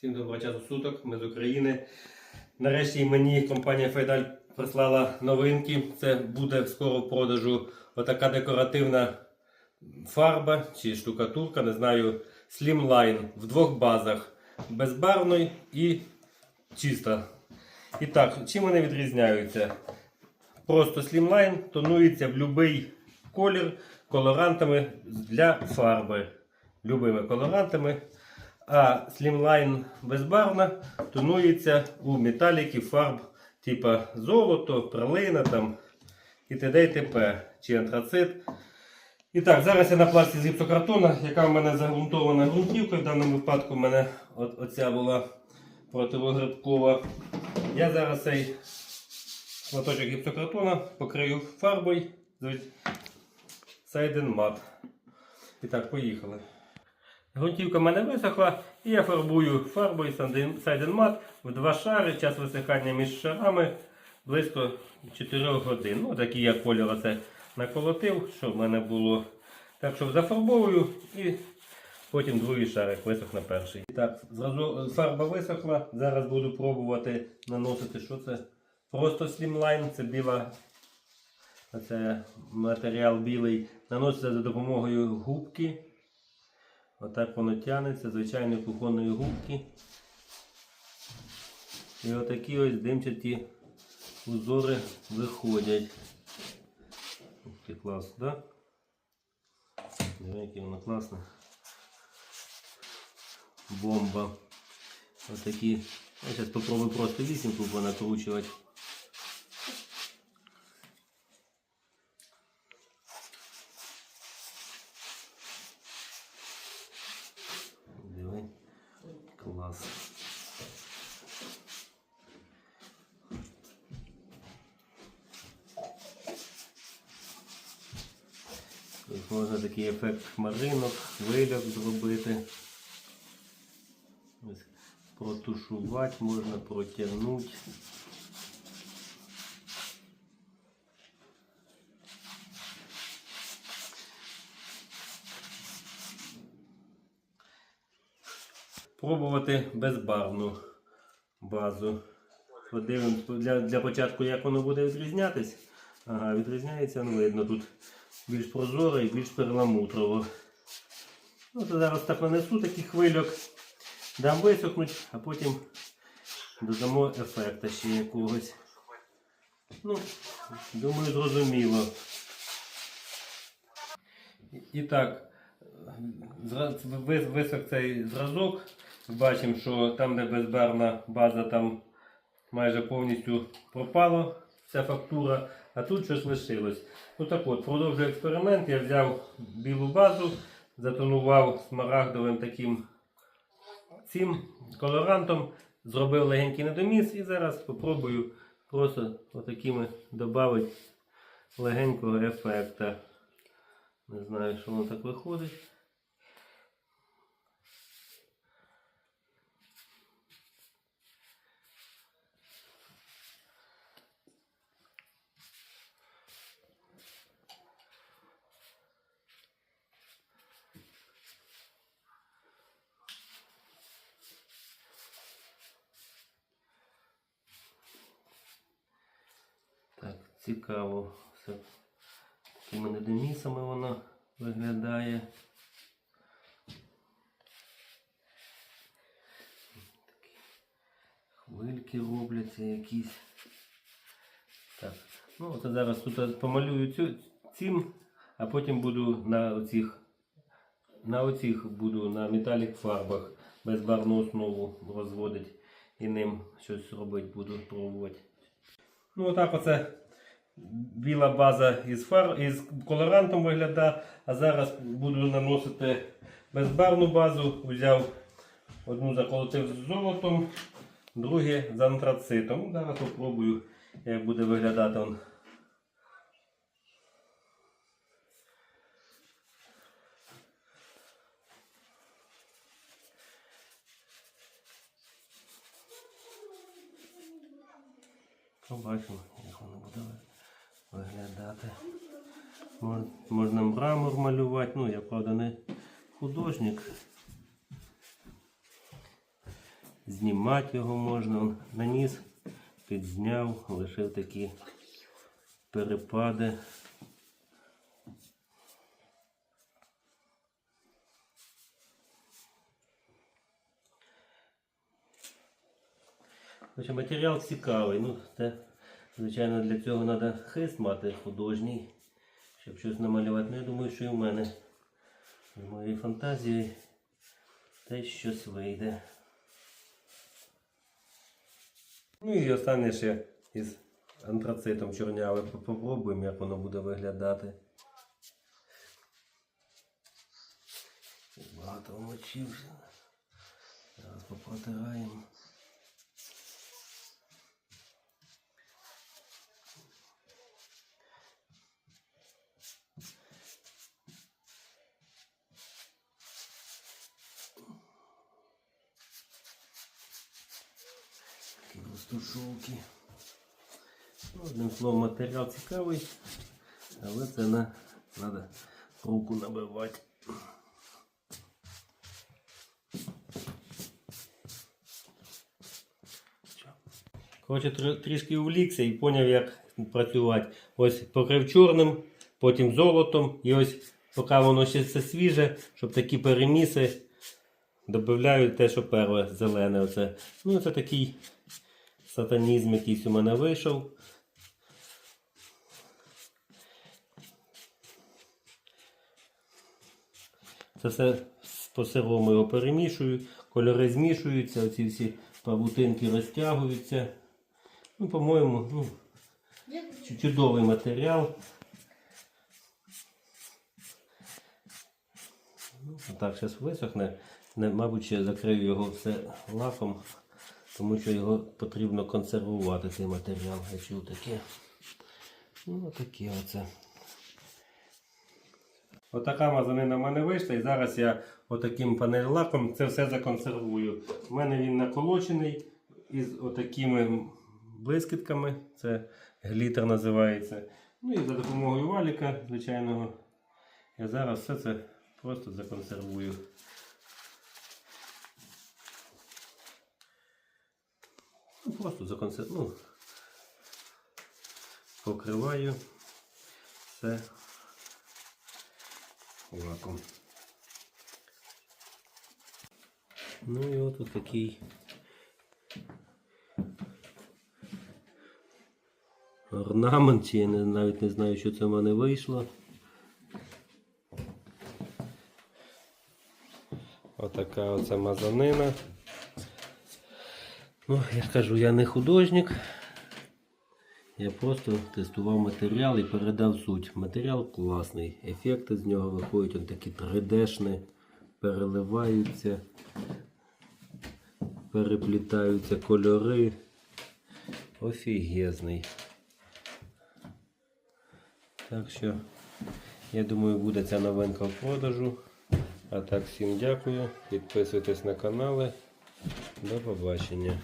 Всім доброго часу суток, ми з України. Нарешті мені компанія Файдаль прислала новинки. Це буде скоро в продажу отака декоративна фарба чи штукатурка, не знаю, Slimline в двох базах. Безбарвний і чиста. І так, чим вони відрізняються? Просто Slimline тонується в будь-який колір колорантами для фарби. Любими колорантами. А Slimline безбарвна тонується у металіки фарб типа золото, пралина там і т.д. і т.п. чи антрацит. І так, зараз я на пласті з гіпсокартона, яка в мене загрунтована ґрунтівкою. В даному випадку в мене от, оця була противогрибкова. Я зараз цей шматочок гіпсокартона покрию фарбою Сайден Мат. І так, поїхали. Грунтівка в мене висохла, і я фарбую фарбою Сайден Мат в два шари. Час висихання між шарами близько 4 годин. Ну, такий я кольор оце наколотив, що в мене було. Так що зафарбовую і потім другий шарик висохне перший. Так, зразу фарба висохла. Зараз буду пробувати наносити, що це. Просто слімлайн, це біла. Оце матеріал білий. Наноситься за допомогою губки. Отак воно тягнеться, звичайної кухонної губки. І отакі ось димчаті узори виходять. Ух ти, клас, да? Яке воно класне. Бомба. Отакі. Я зараз спробую просто вісімку понакручувати. Диви. Клас. Можна такий ефект хмаринок, хвильок зробити. Протушувати можна, протягнути. Пробувати безбарвну базу. Подивимось для, для початку, як воно буде відрізнятись. Ага, відрізняється, ну видно тут більш прозоро і більш перламутрово. Ну, то зараз так нанесу такий хвильок, дам висохнуть, а потім додамо ефекта ще якогось. Ну, думаю, зрозуміло. І- так, висох цей зразок. Бачимо, що там, де безбарвна база, там майже повністю пропала вся фактура, а тут щось лишилось. Ну так от, продовжую експеримент. Я взяв білу базу, затонував смарагдовим таким цим колорантом, зробив легенький недоміс і зараз спробую просто отакими додати легенького ефекта. Не знаю, що воно так виходить. Так, цікаво. Все такими недомісами воно виглядає. Такі хвильки робляться якісь. Так. Ну, от зараз тут помалюю цю, цим, а потім буду на оцих, на оцих буду на металік фарбах безбарвну основу розводити і ним щось робити буду пробувати. Ну, отак оце біла база із, фар, із колорантом виглядає. А зараз буду наносити безбарвну базу. Взяв одну заколотив з золотом, друге з антрацитом. Зараз спробую, як буде виглядати он. Побачимо, як воно буде виглядати. Мож- Можна мрамор малювати, ну я правда не художник. знімати його можна. Наніс, підзняв, лишив такі перепади. Матеріал цікавий. Ну, це, звичайно, для цього треба хист мати художній, щоб щось намалювати. Ну, я думаю, що і в мене з моєю фантазією теж щось вийде. Ну і останнє ще із антрацитом чорнявим. Попробуємо, як воно буде виглядати. Багато вмочився. Зараз попротираємо. Такі розтушовки. Ну, Одним словом, матеріал цікавий, але це на треба руку набивати. Коротше, трішки увлікся і зрозумів, як працювати. Ось покрив чорним, потім золотом. І ось поки воно ще все свіже, щоб такі переміси додаю те, що перше зелене. Оце. Ну, це такий сатанізм якийсь у мене вийшов. Це все по сирому його перемішую, кольори змішуються, оці всі павутинки розтягуються. Ну, по-моєму, ну, чудовий матеріал. Ну, так, зараз висохне. Не, мабуть, ще закрию його все лаком, тому що його потрібно консервувати, цей матеріал. Я чув таке. Ну, таке оце. Отака мазанина в мене вийшла, і зараз я отаким панель-лаком це все законсервую. У мене він наколочений із отакими блискітками. Це глітер називається. Ну і за допомогою валіка звичайного. Я зараз все це просто законсервую. Ну, просто законсервую. Ну, покриваю все лаком. Ну і от такий орнамент, чи я навіть не знаю, що це в мене вийшло. Отака оця мазанина. Ну, я ж кажу, я не художник. Я просто тестував матеріал і передав суть. Матеріал класний. Ефекти з нього виходять он такі 3D-шні, переливаються, переплітаються кольори. Офігезний. Так що, я думаю, буде ця новинка в продажу. А так, всім дякую. Підписуйтесь на канали. До побачення.